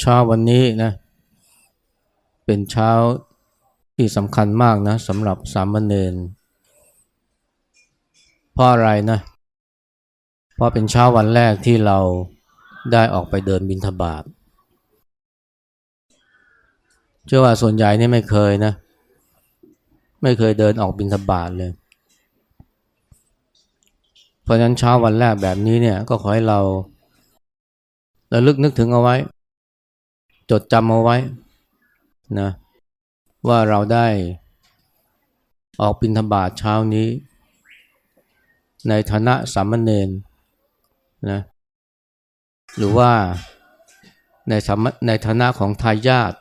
เช้าวันนี้นะเป็นเช้าที่สำคัญมากนะสำหรับสามเณรเพราะอะไรนะเพราะเป็นเช้าวันแรกที่เราได้ออกไปเดินบิณฑบาตเชื่อว่าส่วนใหญ่นี่ไม่เคยนะไม่เคยเดินออกบิณฑบาตเลย เพราะฉะนั้นเช้าวันแรกแบบนี้เนี่ยก็ขอให้เราระลึกนึกถึงเอาไว้ จดจำเอาไว้นะว่าเราได้ออกบิณฑบาตเช้านี้ ในฐานะสามเณรนะหรือว่าในสามในฐานะของทายาท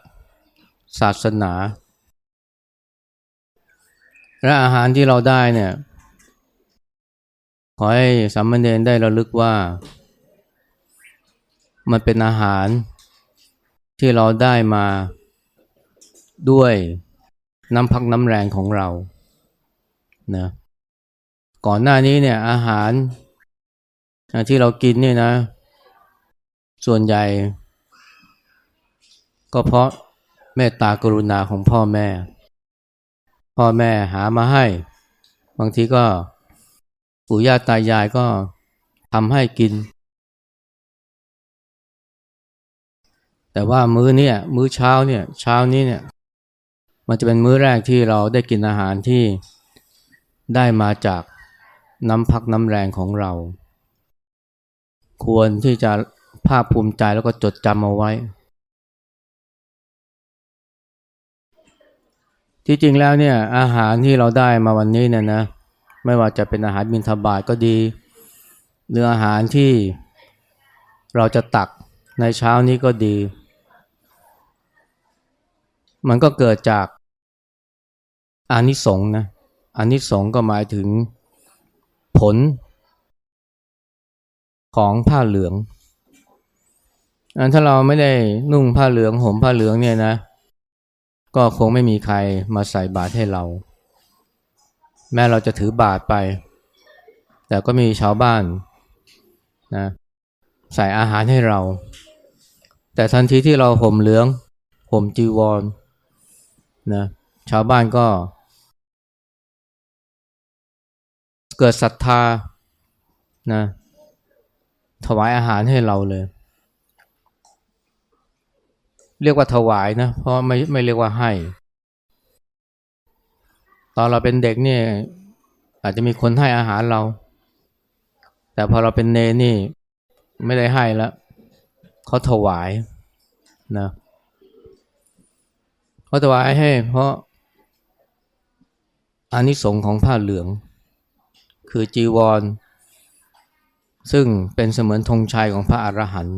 ศาสนา และอาหารที่เราได้เนี่ยขอให้สามเณรได้ระลึกว่า มันเป็นอาหาร ที่เราได้มาด้วยน้ำพักน้ำแรงของเรานะก่อนหน้านี้เนี่ยอาหารที่เรากินเนี่ยนะ ส่วนใหญ่ ก็เพราะเมตตากรุณาของพ่อแม่ พ่อแม่หามาให้ บางทีก็ปู่ย่าตายายก็ทำให้กิน แต่ว่ามื้อเนี่ยมื้อเช้าเนี่ยเช้านี้เนี่ยมันจะเป็นมื้อแรกที่เราได้กินอาหารที่ได้มาจากน้ำพักน้ำแรงของเรา ควรที่จะภาคภูมิใจแล้วก็จดจำเอาไว้ ที่จริงแล้วเนี่ยอาหารที่เราได้มาวันนี้เนี่ยนะไม่ว่าจะเป็นอาหารบิณฑบาตก็ดี หรืออาหารที่เราจะตักในเช้านี้ก็ดี มันก็เกิดจากอานิสงส์นะอานิสงส์ก็หมายถึงผลของผ้าเหลืองอันถ้าเราไม่ได้นุ่งผ้าเหลืองห่มผ้าเหลืองเนี่ยนะ ก็คงไม่มีใครมาใส่บาตรให้เรา แม้เราจะถือบาตรไป แต่ก็มีชาวบ้านนะใส่อาหารให้เรา แต่ทันทีที่เราห่มเหลืองห่มจีวร นะชาวบ้านก็ เกิดศรัทธานะถวายอาหารให้เราเลย เรียกว่าถวายนะเพราะไม่ไม่เรียกว่าให้ ตอนเราเป็นเด็กเนี่ยอาจจะมีคนให้อาหารเรา แต่พอเราเป็นเนนี่ไม่ได้ให้แล้วเขาถวายนะ เขาถวายให้เพราะอานิสงส์ของผ้าเหลือง คือจีวร ซึ่งเป็นเสมือนธงชัยของพระอรหันต์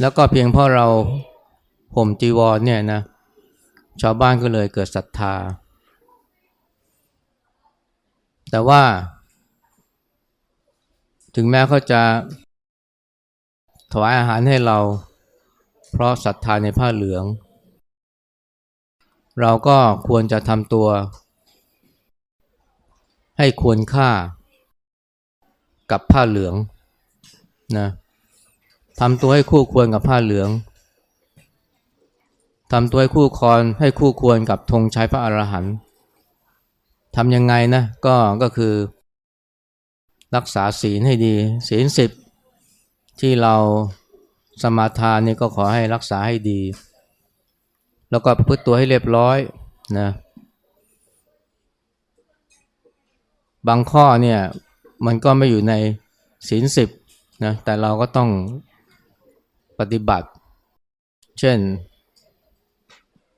แล้วก็เพียงเพราะเราห่มจีวรเนี่ยนะชาวบ้านก็เลยเกิดศรัทธา แต่ว่า ถึงแม้เขาจะ ถวายอาหารให้เรา เพราะศรัทธาในผ้าเหลือง เราก็ควรจะทำตัว ให้ควรค่า กับผ้าเหลืองนะทำตัวให้คู่ควรกับผ้าเหลืองทำตัวให้คู่ครให้คู่ควรกับธงชัยพระอรหันต์ทำยังไงนะก็ก็คือ รักษาศีลให้ดี ศีลสิบ ที่เราสมาทานนี่ก็ขอให้รักษาให้ดี แล้วก็พฤติตัวให้เรียบร้อยนะบางข้อเนี่ยมันก็ไม่อยู่ในศีลสิบนะแต่เราก็ต้องปฏิบัติ เช่น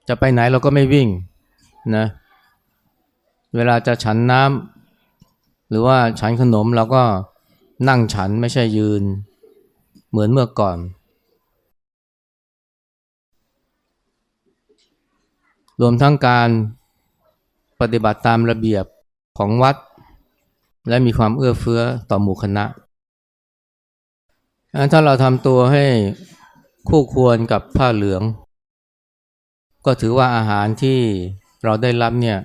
จะไปไหนเราก็ไม่วิ่งนะเวลาจะฉันน้ำหรือว่าฉันขนมเราก็นั่งฉันไม่ใช่ยืน เหมือนเมื่อก่อน รวมทั้งการปฏิบัติตามระเบียบของวัด และมีความเอื้อเฟื้อต่อหมู่คณะ ถ้าเราทำตัวให้คู่ควรกับผ้าเหลือง ก็ถือว่าอาหารที่เราได้รับเนี่ย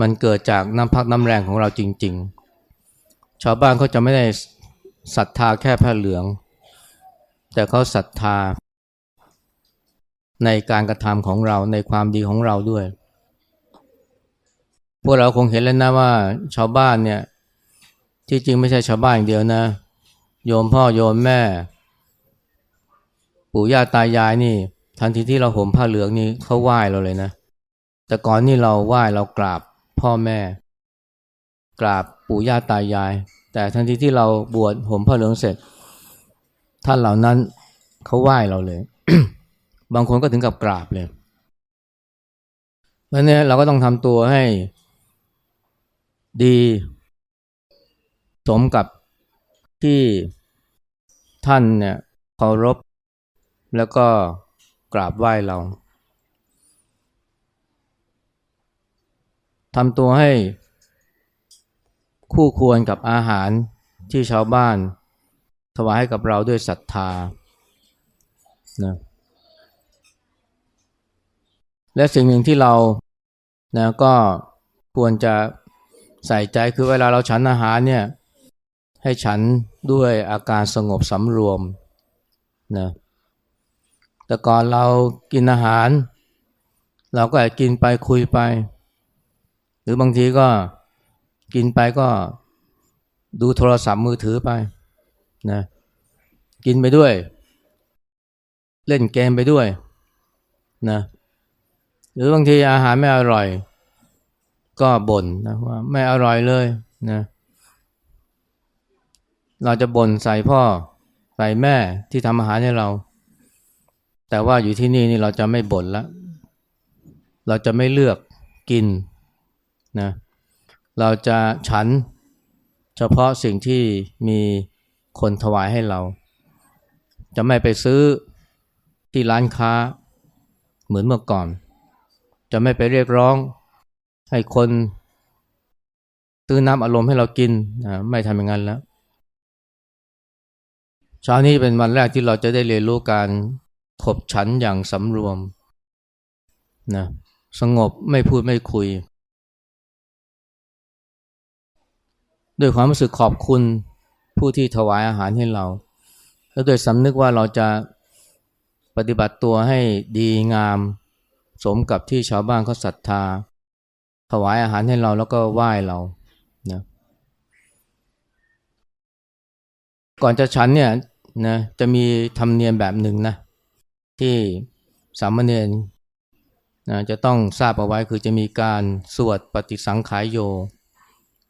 มันเกิดจากน้ำพักน้ำแรงของเราจริง ๆ ชาวบ้านเขาจะไม่ได้ ศรัทธาแค่ผ้าเหลือง แต่เขาศรัทธา ในการกระทำของเราในความดีของเราด้วย พวกเราคงเห็นแล้วนะว่าชาวบ้านเนี่ยที่จริงไม่ใช่ชาวบ้านอย่างเดียวนะ โยมพ่อโยมแม่ ปู่ย่าตายายนี่ ทันทีที่เราห่มผ้าเหลืองนี่เขาไหว้เราเลยนะ แต่ก่อนนี่เราไหว้เรากราบพ่อแม่ กราบปู่ย่าตายาย แต่ทันทีที่เราบวชห่มผ้าเหลืองเสร็จ ท่านเหล่านั้นเขาไหว้เราเลย บางคนก็ถึงกับกราบเลยเพราะนี้เราก็ต้องทำตัวให้ดีสมกับที่ท่านเนี่ยเคารพแล้วก็กราบไหว้เราทำตัวให้ คู่ควรกับอาหารที่ชาวบ้าน ถวายให้กับเราด้วยศรัทธานะและสิ่งหนึ่งที่เรานะก็ควรจะใส่ใจคือเวลาเราฉันอาหารเนี่ยให้ฉันด้วยอาการสงบสำรวมนะแต่ก่อนเรากินอาหาร เราก็อาจกินไปคุยไป หรือบางทีก็ กินไปก็ดูโทรศัพท์มือถือไปนะกินไปด้วย เล่นเกมไปด้วยนะหรือบางทีอาหารไม่อร่อย ก็บ่นนะว่าไม่อร่อยเลยนะเราจะบ่นใส่พ่อใส่แม่ที่ทำอาหารให้เรา แต่ว่าอยู่ที่นี่นี่เราจะไม่บ่นละ เราจะไม่เลือกกินนะเเราจะฉันเฉพาะสิ่งที่มีคนถวายให้เรา จะไม่ไปซื้อที่ร้านค้าเหมือนเมื่อก่อน จะไม่ไปเรียกร้องให้คนซื้อน้ำอารมณ์ให้เรากินนะไม่ทำอย่างนั้นแล้วเช้านี้เป็นวันแรกที่เราจะได้เรียนรู้การขบฉันอย่างสำรวมนะสงบไม่พูดไม่คุย ด้วยความรู้สึกขอบคุณผู้ที่ถวายอาหารให้เรา และโดยสำนึกว่าเราจะปฏิบัติตัวให้ดีงาม สมกับที่ชาวบ้านเขาศรัทธา ถวายอาหารให้เราแล้วก็ไหว้เรานะก่อนจะฉันเนี่ยนะจะมีธรรมเนียมแบบหนึ่งนะที่สามเณรนะจะต้องทราบเอาไว้คือจะมีการสวดปฏิสังขายโย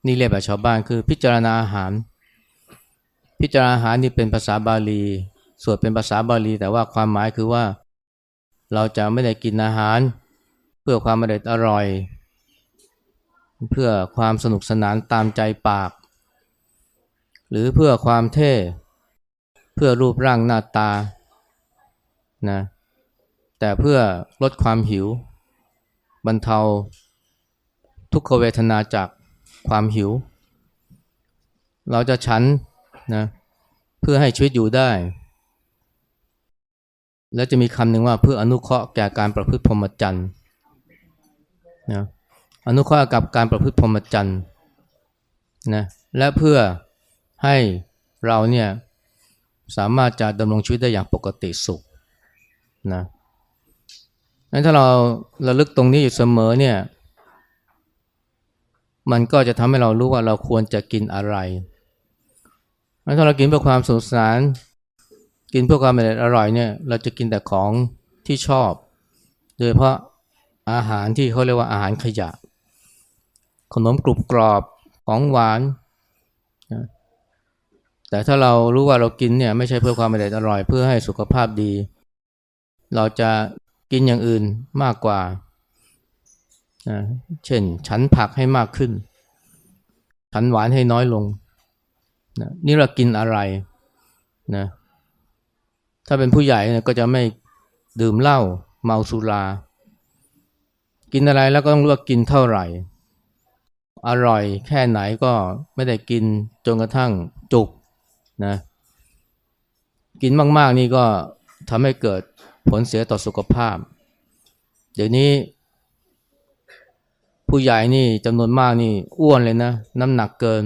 นี่เรียกแบบชาวบ้านคือพิจารณาอาหาร พิจารณาอาหารนี่เป็นภาษาบาลี สวดเป็นภาษาบาลี แต่ว่าความหมายคือว่า เราจะไม่ได้กินอาหาร เพื่อความอร่อยอร่อย เพื่อความสนุกสนานตามใจปาก หรือเพื่อความเท่ เพื่อรูปร่างหน้าตานะแต่เพื่อลดความหิว บรรเทาทุกขเวทนาจาก ความหิว เราจะฉันนะเพื่อให้ชีวิตอยู่ได้ แล้วจะมีคำหนึ่งว่าเพื่ออนุเคราะห์แก่การประพฤติพรหมจรรย์นะอนุเคราะห์กับการประพฤติพรหมจรรย์นะและเพื่อให้เราเนี่ยสามารถจะดำรงชีวิตได้อย่างปกติสุขนะนั้นถ้าเราระลึกตรงนี้อยู่เสมอเนี่ย มันก็จะทำให้เรารู้ว่าเราควรจะกินอะไรนั้นถ้าเรากินเพื่อความสนุกสานกินเพื่อความอร่อยเนี่ยเราจะกินแต่ของที่ชอบ โดยเพราะอาหารที่เขาเรียกว่าอาหารขยะ ขนมกรุบกรอบของหวาน แต่ถ้าเรารู้ว่าเรากินเนี่ยไม่ใช่เพื่อความอร่อย เพื่อให้สุขภาพดี เราจะกินอย่างอื่นมากกว่า นะเช่น ฉันผักให้มากขึ้น ฉันหวานให้น้อยลงนะนี่เรากินอะไรนะถ้าเป็นผู้ใหญ่นะก็จะไม่ดื่มเหล้าเมาสุรา กินอะไรแล้วก็ต้องรู้ว่ากินเท่าไหร่ อร่อยแค่ไหนก็ไม่ได้กินจนกระทั่งจุกนะกินมากๆนี่ก็ทำให้เกิดผลเสียต่อสุขภาพ เดี๋ยวนี้ ผู้ใหญ่นี่จำนวนมากนี่อ้วนเลยนะ น้ำหนักเกิน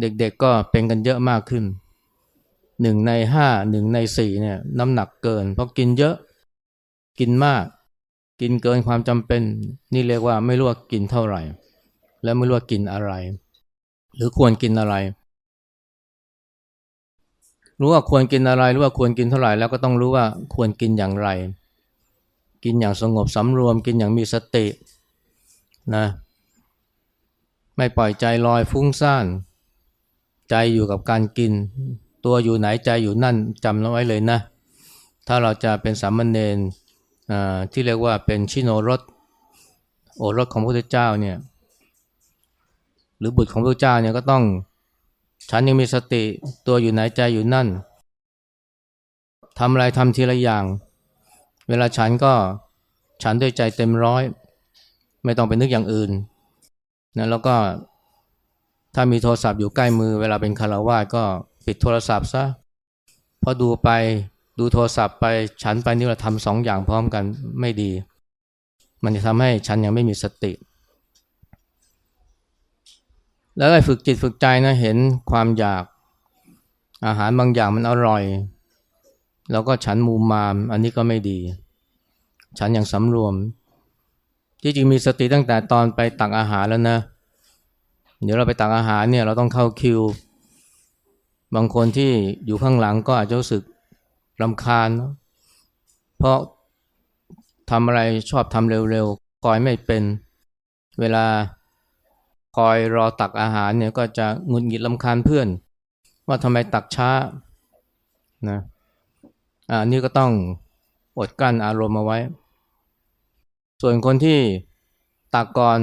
เด็กๆก็เป็นกันเยอะมากขึ้นหนึ่งในห้าหนึ่งในสี่เนี่ยน้ำหนักเกิน เพราะกินเยอะกินมาก กินเกินความจำเป็น นี่เรียกว่าไม่รู้ว่ากินเท่าไหร่ และไม่รู้ว่ากินอะไร หรือควรกินอะไร รู้ว่าควรกินอะไรรู้ว่าควรกินเท่าไหร่ แล้วก็ต้องรู้ว่าควรกินอย่างไร กินอย่างสงบสำรวม กินอย่างมีสติ นะไม่ปล่อยใจลอยฟุ้งซ่าน ใจอยู่กับการกิน ตัวอยู่ไหนใจอยู่นั่นจำเอาไว้เลยนะ ถ้าเราจะเป็นสามเณรที่เรียกว่าเป็นชิโนรสโอรสของพระพุทธเจ้าเนี่ยหรือบุตรของพระเจ้าเนี่ยก็ต้อง ฉันยังมีสติตัวอยู่ไหนใจอยู่นั่นทำอะไรทำทีละอย่าง เวลาฉันก็ฉันด้วยใจเต็มร้อย ไม่ต้องไปนึกอย่างอื่นนะแล้วก็ถ้ามีโทรศัพท์อยู่ใกล้มือเวลาเป็นคารวาสก็ปิดโทรศัพท์ซะพอดูไปดูโทรศัพท์ไปฉันไปนี่เราทำสองอย่างพร้อมกันไม่ดี มันจะทำให้ฉันยังไม่มีสติ แล้วไอ้ฝึกจิตฝึกใจนะเห็นความอยากอาหารบางอย่างมันอร่อย แล้วก็ฉันมูมาม อันนี้ก็ไม่ดี ฉันอย่างสำรวม ที่จริงมีสติตั้งแต่ตอนไปตักอาหารแล้วนะ เดี๋ยวเราไปตักอาหารเนี่ยเราต้องเข้าคิว บางคนที่อยู่ข้างหลังก็อาจจะรู้สึกรำคาญ เพราะทำอะไรชอบทำเร็วๆ คอยไม่เป็น เวลาคอยรอตักอาหารเนี่ยก็จะงุนหงิดลำคาญเพื่อน ว่าทำไมตักช้านะอันนี้ก็ต้องอดกั้นอารมณ์เอาไว้ ส่วนคนที่ตักก่อน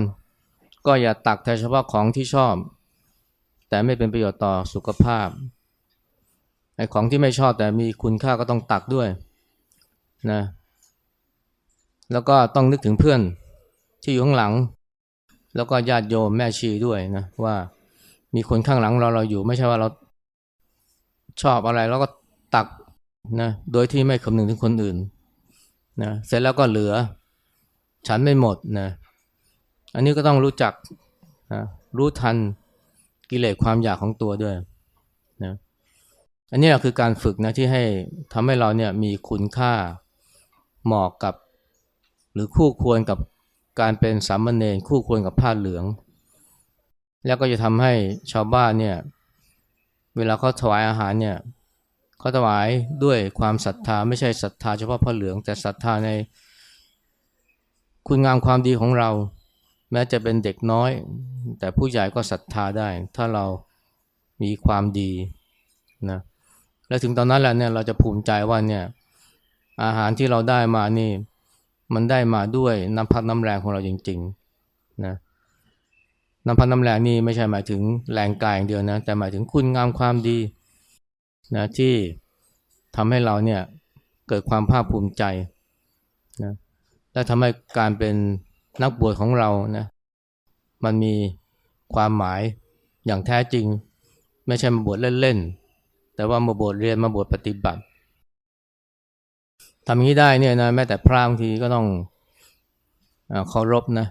ก็อย่าตักแต่เฉพาะของที่ชอบ แต่ไม่เป็นประโยชน์ต่อสุขภาพไอ้ของที่ไม่ชอบแต่มีคุณค่าก็ต้องตักด้วยนะแล้วก็ต้องนึกถึงเพื่อนที่อยู่ข้างหลัง แล้วก็ญาติโยมแม่ชีด้วยนะว่ามีคนข้างหลังเราเราอยู่ไม่ใช่ว่าเราชอบอะไรแล้วก็ตักนะโดยที่ไม่คำนึงถึงคนอื่นนะเสร็จแล้วก็เหลือ ฉันไม่หมดนะอันนี้ก็ต้องรู้จักนะรู้ทันกิเลสความอยากของตัวด้วยนะอันนี้คือการฝึกนะที่ให้ทำให้เราเนี่ยมีคุณค่าเหมาะกับ หรือคู่ควรกับการเป็นสามเณรคู่ควรกับผ้าเหลือง แล้วก็จะทำให้ชาวบ้านเนี่ยเวลาเขาถวายอาหารเนี่ยเขาถวายด้วยความศรัทธาไม่ใช่ศรัทธาเฉพาะผ้าเหลือง แต่ศรัทธาใน คุณงามความดีของเรา แม้จะเป็นเด็กน้อย แต่ผู้ใหญ่ก็ศรัทธาได้ ถ้าเรามีความดีนะและถึงตอนนั้นแหละเนี่ยเราจะภูมิใจว่าเนี่ยอาหารที่เราได้มานี่ มันได้มาด้วยน้ำพักน้ำแรงของเราจริงๆนะน้ำพักน้ำแรงนี่ไม่ใช่หมายถึงแรงกายอย่างเดียวนะแต่หมายถึงคุณงามความดีนะที่ทำให้เราเนี่ยเกิดความภาคภูมิใจนะ และทำให้การเป็นนักบวชของเรานะมันมีความหมายอย่างแท้จริง ไม่ใช่มาบวชเล่นๆ แต่ว่ามาบวชเรียนมาบวชปฏิบัติทำอย่างนี้ได้เนี่ยนะแม้แต่พระบางทีก็ต้องเคารพนะ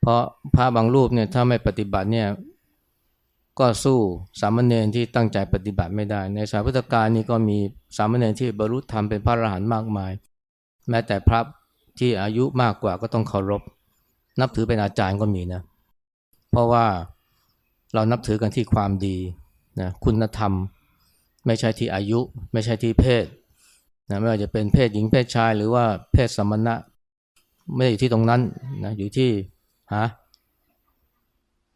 เพราะพระบางรูปเนี่ยถ้าไม่ปฏิบัติเนี่ยก็สู้สามเณรที่ตั้งใจปฏิบัติไม่ได้ ในสายพุทธกาลนี่ก็มีสามเณรที่บรรลุธรรมเป็นพระอรหันต์มากมาย แม้แต่พระ ที่อายุมากกว่าก็ต้องเคารพ นับถือเป็นอาจารย์ก็มีนะ เพราะว่าเรานับถือกันที่ความดีนะคุณธรรม ไม่ใช่ที่อายุ ไม่ใช่ที่เพศนะไม่ว่าจะเป็นเพศหญิงเพศชาย หรือว่าเพศสมณะ ไม่ได้อยู่ที่ตรงนั้นนะอยู่ที่ฮะ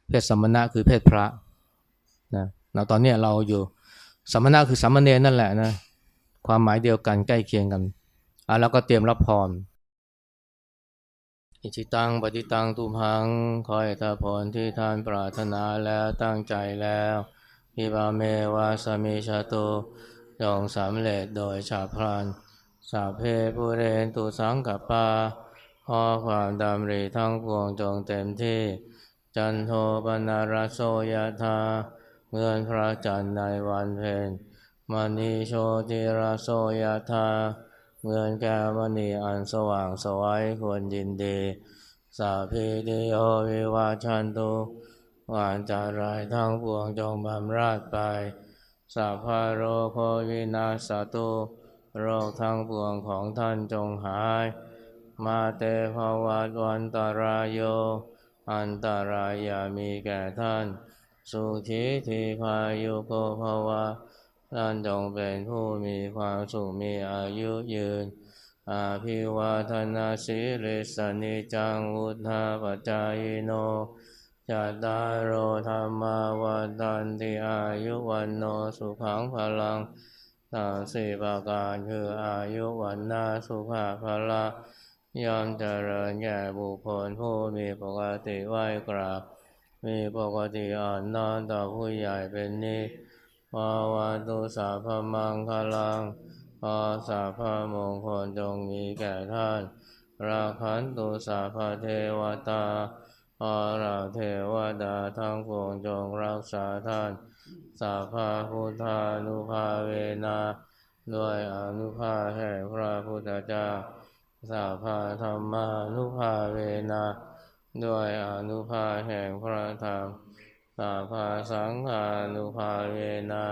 เพศสมณะคือเพศพระนะเราตอนนี้เราอยู่สมณะคือสามเณรนั่นแหละนะความหมายเดียวกันใกล้เคียงกันอะแล้วก็เตรียมรับพร อิชิตังปฏิตังตุพังคอยตาผลที่ท่านปรารถนาแล้วตั้งใจแล้วอิบาเมวาสมิชาโตยองสำเร็จโดยชาพรานสาเพผู้เรนตุสังกับปาขอความดำริทั้งปวงจงเต็มที่ จันโทปนารโสยธาเมื่อนพระจันทร์ในวันเพ็ญมณีโชติราโสยธา เงินแก้วมณีอันสว่างสวัยควรยินดี สาพีติโยวิวาชันตุวาอันตรายทั้งปวงจงบำราดไปสัพพะโรโควินาสตุโรคทั้งปวงของท่านจงหาย มาเตภวัตวันตรายโย อันตารายามีแก่ท่าน สุขีทีพายุโกภวะ ท่านจงเป็นผู้มีความสุขมีอายุยืน อาภิวาทนาสิริสนิจังวุธาปจายโนจัตตารโอธรรมาวันตันติอายุวันโนสุขังพลังสามสี่ประการคืออายุวันนาสุขะพละยอมเจริญแก่บุคคลผู้มีปกติไหวกราบ มีปกติอ่อนน้อมต่อผู้ใหญ่เป็นนิจ ภาวะตุสาพมังคลังขอสาพมงคลจงมีแก่ท่าน ราคันตุสาพเทวตาอเราเทวดาทั้งปวงจงรักษาท่าน สาภาพุทธานุภาเวนะด้วยอนุภาแห่งพระพุทธเจ้า สาภาธรรมานุภาเวนะด้วยอนุภาแห่งพระธรรม สาภาสังฆานุภาเวนา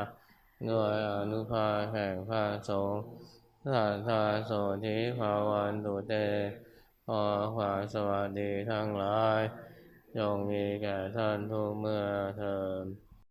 ด้วยอนุภาแห่งพระสงฆ์สัทธาโสธิภาวันตุเตขอความสวัสดีทั้งหลายจงมีแก่ท่านทุกเมื่อเทอ